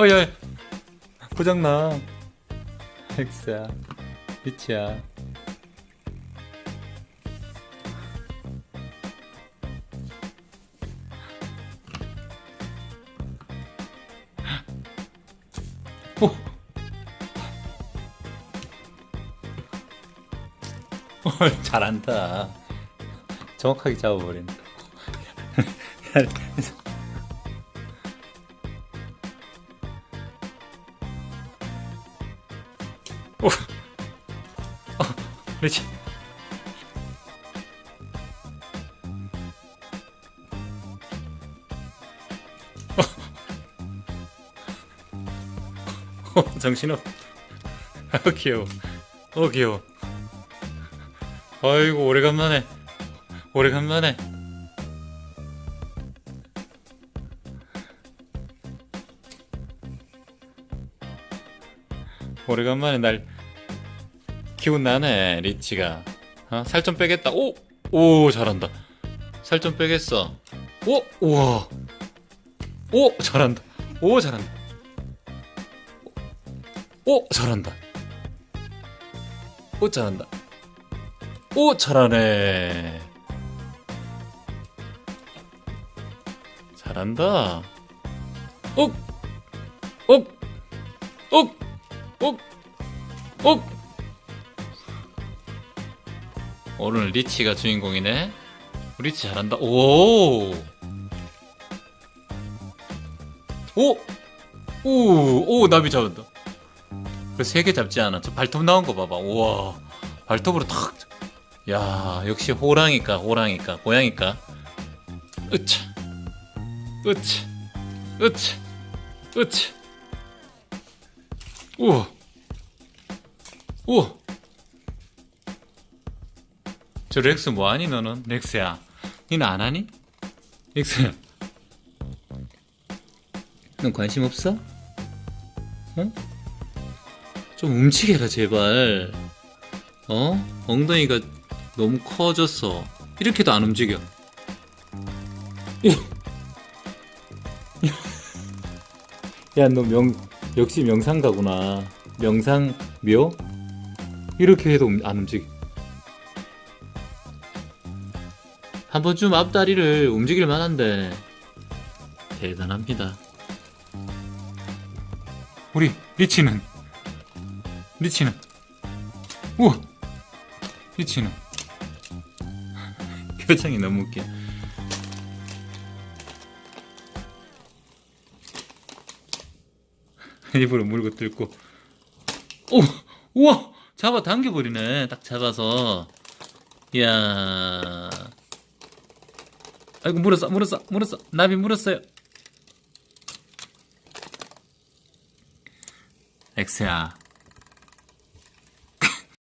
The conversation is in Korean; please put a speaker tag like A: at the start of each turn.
A: 어야 고장나. 리치야 오. 어, 잘한다. 정확하게 잡아버린다 오. 어, 그렇지. 어, 어, 정신없. 아, 귀여워. 어, 귀여워. 아이고, 오래간만에. 오래간만에. 오래간만에 날 기운 나네 리치가 어? 살 좀 빼겠다 오! 오 잘한다 살 좀 빼겠어 오! 우와 오! 잘한다 오 잘한다 오! 잘한다 오 잘한다 오 잘하네 잘한다! 옥! 옥! 옥! 오늘 리치가 주인공이네. 리치 잘한다. 오! 오! 오! 오! 나비 잡았다. 세개 잡지 않아. 저 발톱 나온 거 봐봐. 우와. 발톱으로 탁. 야, 역시 호랑이까, 호랑이까, 고양이까. 으차. 으차. 으차. 으차. 우와. 우와. 저 렉스 뭐하니 너는? 렉스야. 니는 안 하니? 렉스야. 넌 관심 없어? 어? 좀 움직여라 제발. 어? 엉덩이가 너무 커졌어. 이렇게도 안 움직여. 야, 너 명, 역시 명상가구나. 명상묘? 이렇게 해도 움- 안 움직여. 한 번쯤 앞다리를 움직일 만한데. 대단합니다. 우리 리치는? 리치는? 우와! 리치는? 표정이 너무 웃겨. 입으로 물고 뜯고. 오 우와! 잡아 당겨버리네. 딱 잡아서. 이야. 아이고 물었어 물었어 물었어. 나비 물었어요. 엑스야